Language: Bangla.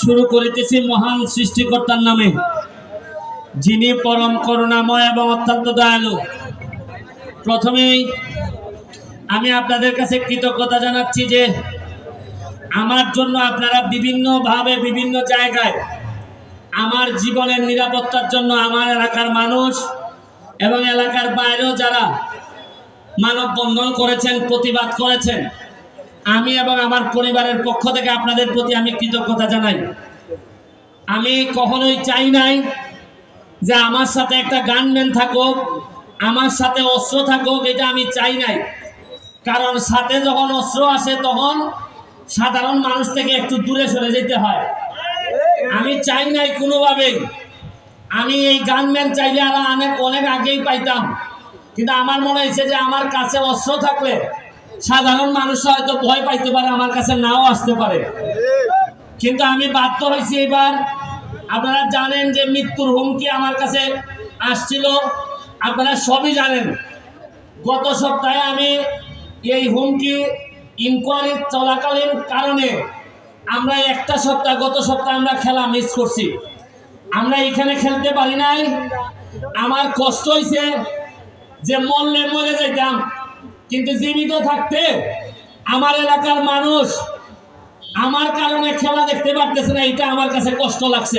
শুরু করিতেছি মহান সৃষ্টিকর্তার নামে, যিনি পরম করুণাময় এবং অত্যন্ত দয়ালু। প্রথমেই আমি আপনাদের কাছে কৃতজ্ঞতা জানাচ্ছি যে আমার জন্য আপনারা বিভিন্নভাবে বিভিন্ন জায়গায় আমার জীবনের নিরাপত্তার জন্য আমার এলাকার মানুষ এবং এলাকার বাইরেও যারা মানববন্ধন করেছেন, প্রতিবাদ করেছেন আমি এবং আমার পরিবারের পক্ষ থেকে আপনাদের প্রতি আমি কৃতজ্ঞতা জানাই। আমি কখনোই চাই নাই যে আমার সাথে একটা গানম্যান থাকুক, আমার সাথে অস্ত্র থাকুক, এটা আমি চাই নাই। কারণ সাথে যখন অস্ত্র আসে তখন সাধারণ মানুষ থেকে একটু দূরে সরে যেতে হয়। আমি চাই নাই কোনোভাবেই। আমি এই গানম্যান চাইলে আর অনেক অনেক আগেই পাইতাম। কিন্তু আমার মনে হয়েছে যে আমার কাছে অস্ত্র থাকলে সাধারণ মানুষ হয়তো ভয় পাইতে পারে, আমার কাছে নাও আসতে পারে। কিন্তু আমি বাধ্য হয়েছি এবার। আপনারা জানেন যে মৃত্যুর হুমকি আমার কাছে আসছিল। আপনারা সবই জানেন। গত সপ্তাহে আমি এই হুমকি ইনকোয়ারি চলাকালীন কারণে আমরা একটা সপ্তাহ, গত সপ্তাহে আমরা খেলা মিস করছি। আমরা এখানে খেলতে পারি নাই। আমার কষ্ট হয়েছে যে মরলে মরে যেতাম কিন্তু জীবিত থাকতে আমার এলাকার মানুষ আমার কারণে খেলা দেখতে পারতেছে না, এটা আমার কাছে কষ্ট লাগছে।